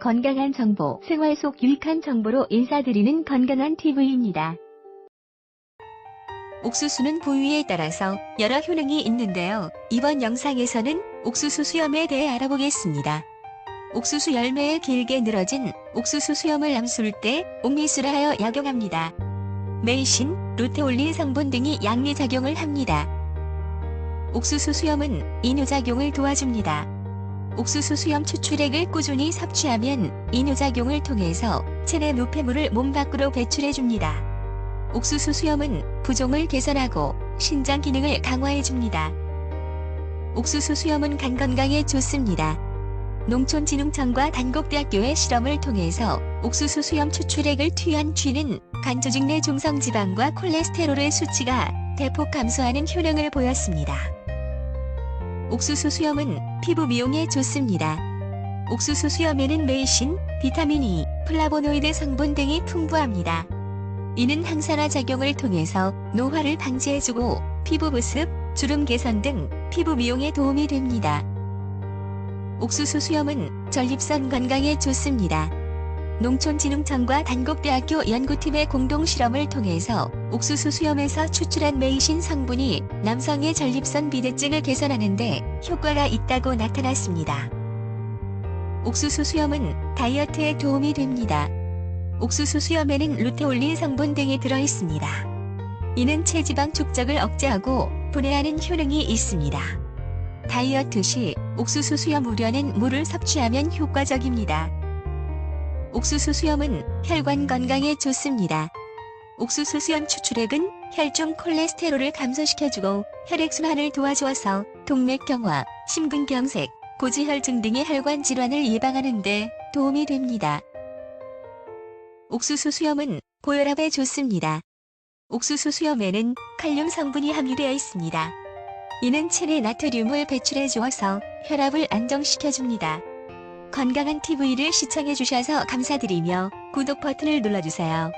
건강한 정보, 생활 속 유익한 정보로 인사드리는 건강한 TV입니다. 옥수수는 부위에 따라서 여러 효능이 있는데요. 이번 영상에서는 옥수수 수염에 대해 알아보겠습니다. 옥수수 열매에 길게 늘어진 옥수수 수염을 암술 때 옥미수를 하여 약용합니다. 메이신, 루테올린 성분 등이 양리작용을 합니다. 옥수수 수염은 이뇨작용을 도와줍니다. 옥수수 수염 추출액을 꾸준히 섭취하면 이뇨작용을 통해서 체내 노폐물을 몸 밖으로 배출해줍니다. 옥수수 수염은 부종을 개선하고 신장 기능을 강화해줍니다. 옥수수 수염은 간 건강에 좋습니다. 농촌진흥청과 단국대학교의 실험을 통해서 옥수수 수염 추출액을 투여한 쥐는 간 조직 내 중성지방과 콜레스테롤의 수치가 대폭 감소하는 효능을 보였습니다. 옥수수 수염은 피부 미용에 좋습니다. 옥수수 수염에는 메이신, 비타민 E, 플라보노이드 성분 등이 풍부합니다. 이는 항산화 작용을 통해서 노화를 방지해주고 피부 보습, 주름 개선 등 피부 미용에 도움이 됩니다. 옥수수 수염은 전립선 건강에 좋습니다. 농촌진흥청과 단국대학교 연구팀의 공동 실험을 통해서 옥수수 수염에서 추출한 메이신 성분이 남성의 전립선 비대증을 개선하는데 효과가 있다고 나타났습니다. 옥수수 수염은 다이어트에 도움이 됩니다. 옥수수 수염에는 루테올린 성분 등이 들어 있습니다. 이는 체지방 축적을 억제하고 분해하는 효능이 있습니다. 다이어트 시 옥수수 수염 우려낸 물을 섭취하면 효과적입니다. 옥수수 수염은 혈관 건강에 좋습니다. 옥수수 수염 추출액은 혈중 콜레스테롤을 감소시켜주고 혈액순환을 도와주어서 동맥경화, 심근경색, 고지혈증 등의 혈관 질환을 예방하는 데 도움이 됩니다. 옥수수 수염은 고혈압에 좋습니다. 옥수수 수염에는 칼륨 성분이 함유되어 있습니다. 이는 체내 나트륨을 배출해 주어서 혈압을 안정시켜줍니다. 건강한 TV를 시청해 주셔서 감사드리며 구독 버튼을 눌러주세요.